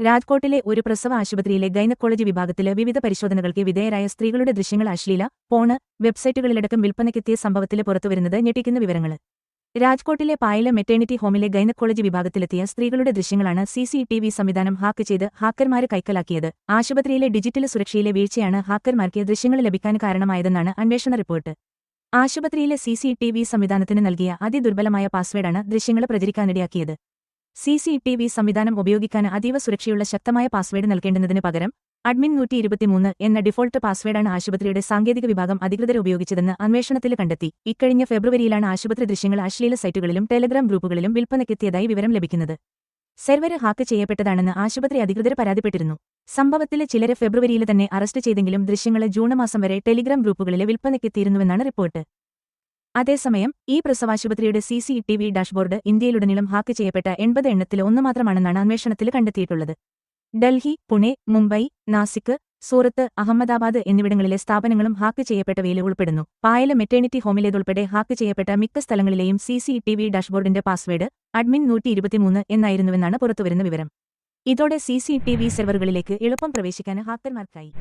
രാജ്കോട്ടിലെ ഒരു പ്രസവ ആശുപത്രിയിലെ ഗൈനക്കോളജി വിഭാഗത്തിൽ വിവിധ പരിശോധനകൾക്ക് വിധേയരായ സ്ത്രീകളുടെ ദൃശ്യങ്ങൾ അശ്ലീല പോണ് വെബ്സൈറ്റുകളിലടക്കം വിൽപ്പനയ്ക്കെത്തിയ സംഭവത്തിൽ പുറത്തുവരുന്നത് ഞെട്ടിക്കുന്ന വിവരങ്ങൾ രാജ്കോട്ടിലെ പായല മെറ്റേണിറ്റി ഹോമിലെ ഗൈനക്കോളജി വിഭാഗത്തിലെത്തിയ സ്ത്രീകളുടെ ദൃശ്യങ്ങളാണ് സി സി ടി വി സംവിധാനം ഹാക്ക് ചെയ്ത് ഹാക്കർമാരെ കൈക്കലാക്കിയത്. ആശുപത്രിയിലെ ഡിജിറ്റൽ സുരക്ഷയിലെ വീഴ്ചയാണ് ഹാക്കർമാർക്ക് ദൃശ്യങ്ങൾ ലഭിക്കാൻ കാരണമായതെന്നാണ് അന്വേഷണ റിപ്പോർട്ട്. ആശുപത്രിയിലെ സി സി ടി വി സംവിധാനത്തിന് നൽകിയ അതിദുർബലമായ പാസ്വേഡാണ് ദൃശ്യങ്ങൾ പ്രചരിക്കാനിടയാക്കിയത്. സി സി ടി വി സംവിധാനം ഉപയോഗിക്കാൻ അതീവ സുരക്ഷയുള്ള ശക്തമായ പാസ്വേഡ് നൽകേണ്ടുന്നതിന് പകരം അഡ്മിൻ നൂറ്റി ഇരുപത്തിമൂന്ന് എന്ന ഡിഫോൾട്ട് പാസ്വേഡാണ് ആശുപത്രിയുടെ സാങ്കേതിക വിഭാഗം അധികൃതർ ഉപയോഗിച്ചതെന്ന് അന്വേഷണത്തിൽ കണ്ടെത്തി. ഇക്കഴിഞ്ഞ ഫെബ്രുവരിയിലാണ് ആശുപത്രി ദൃശ്യങ്ങൾ അശ്ലീല സൈറ്റുകളിലും ടെലഗ്രാം ഗ്രൂപ്പുകളിലും വിൽപ്പനയ്ക്കെത്തിയതായി വിവരം ലഭിക്കുന്നത്. സെർവർ ഹാക്ക് ചെയ്യപ്പെട്ടതാണെന്ന് ആശുപത്രി അധികൃതർ പരാതിപ്പെട്ടിരുന്നു. സംഭവത്തിലെ ചിലരെ ഫെബ്രുവരിയിൽ തന്നെ അറസ്റ്റ് ചെയ്തെങ്കിലും ദൃശ്യങ്ങളെ ജൂൺ മാസം വരെ ടെലിഗ്രാം ഗ്രൂപ്പുകളിലെ വിൽപ്പനയ്ക്കെത്തിയിരുന്നുവെന്നാണ് റിപ്പോർട്ട്. അതേസമയം ഈ പ്രസവാശുപത്രിയുടെ C C T V dashboard ഇന്ത്യയിലുടനീളം hack ചെയ്യപ്പെട്ട എൺപത് എണ്ണത്തിൽ ഒന്ന് മാത്രമാണെന്നാണ് അന്വേഷണത്തിൽ കണ്ടെത്തിയിട്ടുള്ളത്. ഡൽഹി പുണെ മുംബൈ നാസിക് സൂറത്ത് അഹമ്മദാബാദ് എന്നിവിടങ്ങളിലെ സ്ഥാപനങ്ങളും ഹാക്ക് ചെയ്യപ്പെട്ടവയിൽ ഉൾപ്പെടുന്നു. പായല മെറ്റേണിറ്റി ഹോമിലേതുൾപ്പെടെ ഹാക്ക് ചെയ്യപ്പെട്ട മിക്ക സ്ഥലങ്ങളിലെയും സി സി ടി വി ഡാഷ്ബോർഡിന്റെ പാസ്വേഡ് അഡ്മിൻ നൂറ്റി ഇരുപത്തിമൂന്ന് എന്നായിരുന്നുവെന്നാണ് പുറത്തുവരുന്ന വിവരം. ഇതോടെ സി സി ടി വി സെർവറുകളിലേക്ക് എളുപ്പം പ്രവേശിക്കാൻ ഹാക്കർമാർക്കായി.